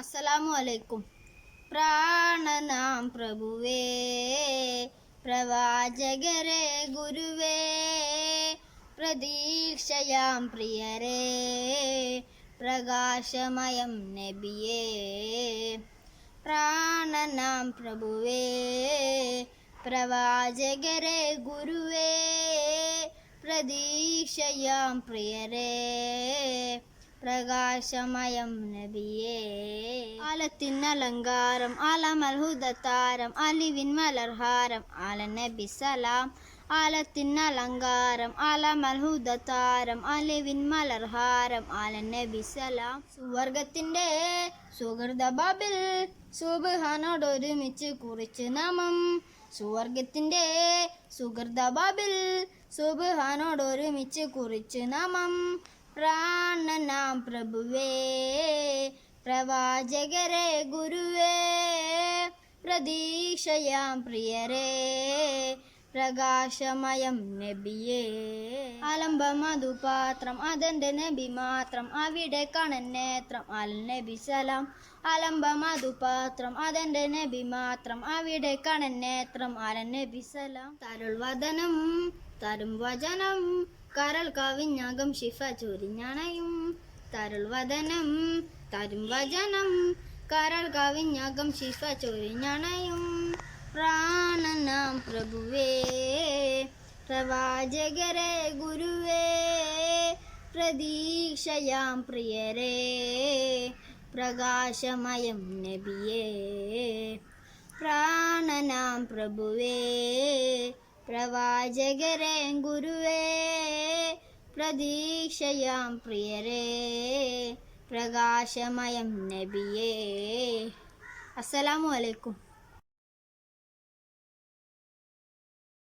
അസ്സലാമു അലൈക്കും. പ്രാണനാം പ്രഭുവേ പ്രവാചകരെ ഗുരുവേ പ്രതീക്ഷയാം പ്രിയരേ പ്രകാശമയം നബിയേ. പ്രാണനാം പ്രഭുവേ പ്രവാചകരെ ഗുരുവേ പ്രതീക്ഷയാം പ്രിയരേ. പ്രകാശമയം നബിയേ. ആലത്തിനലങ്കാരം ആലമൽഹുദത്താരം അലിവിൻ മലർഹാരം ആല നബി സലാം. ആലത്തിനലങ്കാരം ആലമൽഹുദത്താരം അലിവിൻ മലർഹാരം ആല നബി സലാം. സുവർഗത്തിന്റെ സുഹൃത ബാബിൽ സുബഹാനോട് ഒരുമിച്ച് കുറിച്ച് നാമം. സുവർഗത്തിന്റെ സുഹൃത ബാബിൽ സുബഹാനോട് ഒരുമിച്ച് കുറിച്ച് നാമം. പ്രാണനാം പ്രഭുവേ പ്രവാചകരെ ഗുരുവേ പ്രതീക്ഷയാം പ്രിയരേ പ്രകാശമയം നബിയേ. ആലംബ മധുപാത്രം അതെന്റെ നബി മാത്രം അവിടെ കണൻ നേത്രം അൽ നബി സലാം. ആലംബ മധുപാത്രം അതെന്റെ നബി മാത്രം അവിടെ കണൻ നേത്രം അൽ നബി സലാം. തരുൾ വദനം തരും വചനം. കരൾ കവിഞ്ഞകം ശിഫ ചൊരിഞ്ഞണയും. തരുൾ വദനം തരും വചനം. കരൾ കവിഞ്ഞകം ശിഫ ചൊരിഞ്ഞണയും. പ്രാണനാം പ്രഭുവേ പ്രവാചകരെ ഗുരുവേ പ്രതീക്ഷയാം പ്രിയരേ പ്രകാശമയം നബിയേ. പ്രാണനാം പ്രഭുവേ പ്രവാചകരെ ഗുരുവേ പ്രതീക്ഷയാം പ്രിയരേ പ്രകാശമയം നബിയേ. അസ്സലാമു അലൈക്കും.